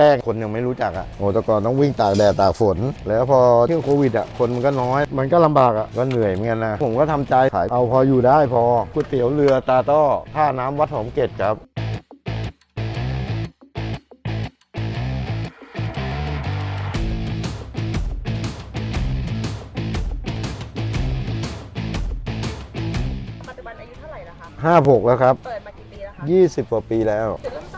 แรก ๆ คนยังไม่รู้จักอะโอ้แต่ก่อนต้องวิ่งตากแดดตากฝน แล้วพอช่วงโควิดอะคนมันก็น้อย มันก็ลำบากอะก็เหนื่อยเหมือนกันนะ ผมก็ทำใจขายเอาพออยู่ได้พอก๋วยเตี๋ยวเรือตาต้อท่าน้ำวัดหอมเกตครับ ปัจจุบันอายุเท่าไหร่แล้วคะ 56 แล้วครับ เปิดมากี่ปีแล้วคะ 20กว่าปีแล้วจุดเริ่มต้น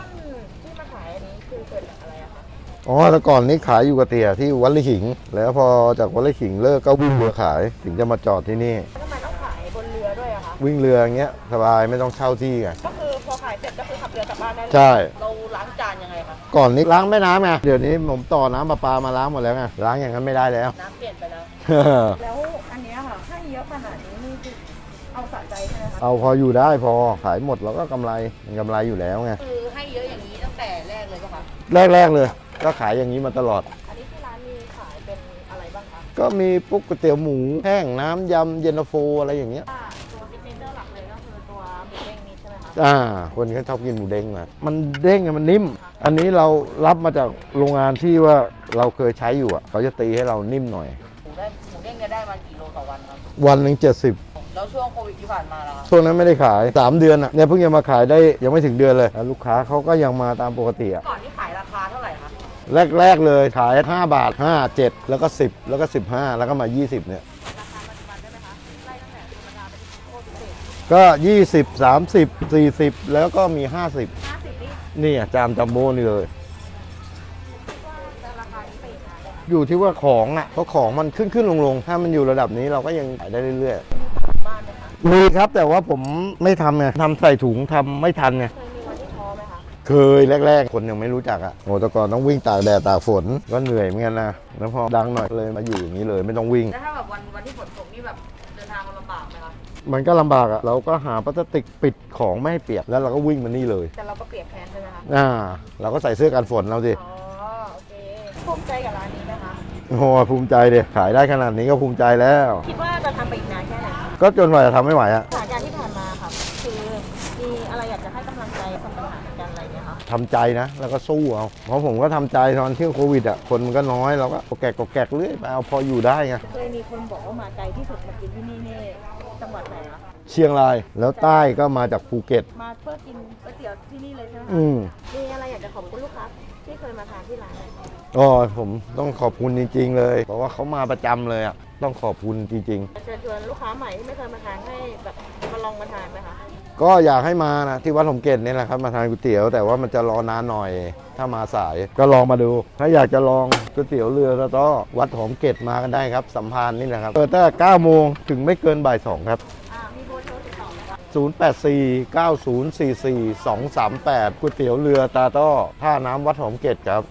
อ๋อแต่ก่อนนี้ขายอยู่กับเตี๋ยที่วัดไร่ขิง แล้วพอจากวัดไร่ขิงเลิกก็วิ่งเรือขาย ถึงจะมาจอดที่นี่ แล้วทำไมต้องขายบนเรือด้วยอะคะวิ่งเรืออย่างเงี้ยสบายไม่ต้องเช่าที่ไง ก็คือพอขายเสร็จก็คือขับเรือกลับบ้านได้เลยใช่ เราล้างจานยังไงคะก่อนนี้ล้างแม่น้ำไงเดี๋ยวนี้ผมต่อน้ำประปามาล้างหมดแล้วไงล้างอย่างนั้นไม่ได้แล้ว น้ำเปลี่ยนไปแล้ว แล้วอันเนี้ยค่ะให้เยอะขนาดนี้นี่คือเอาสะใจใช่ไหมคะเอาพออยู่ได้พอขายหมดเราก็กำไรมันกำไรอยู่แล้วไงคือให้เยอะอย่างนี้ตั้งแต่แรกเลยป่ะคะแรกๆเลย ก็ขายอย่างนี้มาตลอด อันนี้ที่ร้านมีขายเป็นอะไรบ้างคะก็มีปุ๊กก๋วยเตี๋ยวหมูแห้งน้ำยำเย็นตาโฟอะไรอย่างเงี้ยว่าตัวซิกเนเจอร์หลักเลยก็คือตัวหมูเด้งนี้ใช่ไหมคะอ่า คนก็ชอบกินหมูเด้งมามันเด้งอะมันนิ่ม อันนี้เรารับมาจากโรงงานที่ว่าเราเคยใช้อยู่อะเขาจะตีให้เรานิ่มหน่อย หมูได้หมูเด้งเนี่ยได้มากี่โลต่อวันครับวันหนึ่งเจ็ดสิบแล้วช่วงโควิดที่ผ่านมาล่ะคะช่วงนั้นไม่ได้ขาย 3 เดือนอะเนี่ยเพิ่งจะมาขายได้ยังไม่ถึงเดือนเลยแล้วลูกค้าเขาก็ยังมาตามปกติอะก่อน แรก ๆ เลยขาย 5 บาท 5 7 แล้วก็ 10 แล้วก็ 15 แล้วก็มา 20 เนี่ย ราคาปัจจุบันได้ไหมคะไล่ตั้งแต่ธรรมดาไปถึงโคตรพิเศษก็ 20 30 40 แล้วก็มี 50 ห้าสิบนี่นี่อะจามจัมโบ้นี่เลย คิดว่าจะราคานี้ไปอีกนานไหมคะอยู่ที่ว่าของอะเพราะของมันขึ้นขึ้นลงลงถ้ามันอยู่ระดับนี้เราก็ยังขายได้เรื่อยบ้านไหมคะๆมีครับแต่ว่าผมไม่ทำไงทำใส่ถุงทำไม่ทันไง เค เคยแรก ๆ คนยังไม่รู้จักอะโอ้แต่ก่อนต้องวิ่งตากแดดตากฝนก็เหนื่อยเหมือนกันนะแล้วพอดังหน่อยเลยมาอยู่อย่างนี้เลยไม่ต้องวิ่ง แล้วถ้าแบบวันวันที่ฝนตกนี่แบบเดินทางมันลำบากไหมคะ มันก็ลำบากอะเราก็หาพลาสติกปิดของไม่ให้เปียกแล้วเราก็วิ่งมานี่เลยแต่เราก็เปียกแทนใช่ไหมคะ อ่าเราก็ใส่เสื้อกันฝนเราสิอ๋อ โอเค ภูมิใจกับร้านนี้ไหมคะ โอ้โหภูมิใจเดียขายได้ขนาดนี้ก็ภูมิใจแล้ว คิดว่าจะทำไปอีกนานแค่ไหนคะก็จนกว่าจะทำไม่ไหวอะ ค่ะคือมีอะไรอยากจะให้กำลังใจกับปัญหาเหมือนกันอะไรอย่างเงี้ยคะทำใจนะ แล้วก็สู้เอา เพราะผมก็ทำใจตอนที่โควิดอะคนมันก็น้อยเราก็กแกกกแกกเรื่อยไปเอาพออยู่ได้ไง เคยมีคนบอกว่ามาไกลที่สุดมากินที่นี่นี่จังหวัดไหนคะเชียงราย แล้วใต้ก็มาจากภูเก็ต มาเพื่อกินก๋วยเตี๋ยวที่นี่เลยใช่ไหมคะอืมมี ขอบคุณลูกค้าที่เคยมาทานที่ร้านไหมก็ผมต้องขอบคุณจริง ๆ เลยเพราะว่าเขามาประจำเลยอะต้องขอบคุณจริงๆเชิญชวนลูกค้าใหม่ที่ไม่เคยมาทานให้แบบมาลองมาทานไหมคะก็อยากให้มานะที่วัดหอมเกตนี่แหละครับมาทานก๋วยเตี๋ยวแต่ว่ามันจะรอนานหน่อย ถ้ามาสายก็ลองมาดู ถ้าอยากจะลองก๋วยเตี๋ยวเรือสต๊อวัดหอมเกตมากันได้ครับสัมพันธ์นี่แหละครับเปิดตั้งแต่9โมงถึงไม่เกินบ่าย2ครับอ่ามีโบ 0849044238ก๋วยเตี๋ยวเรือตาต้อท่าน้ำวัดหอมเกตครับ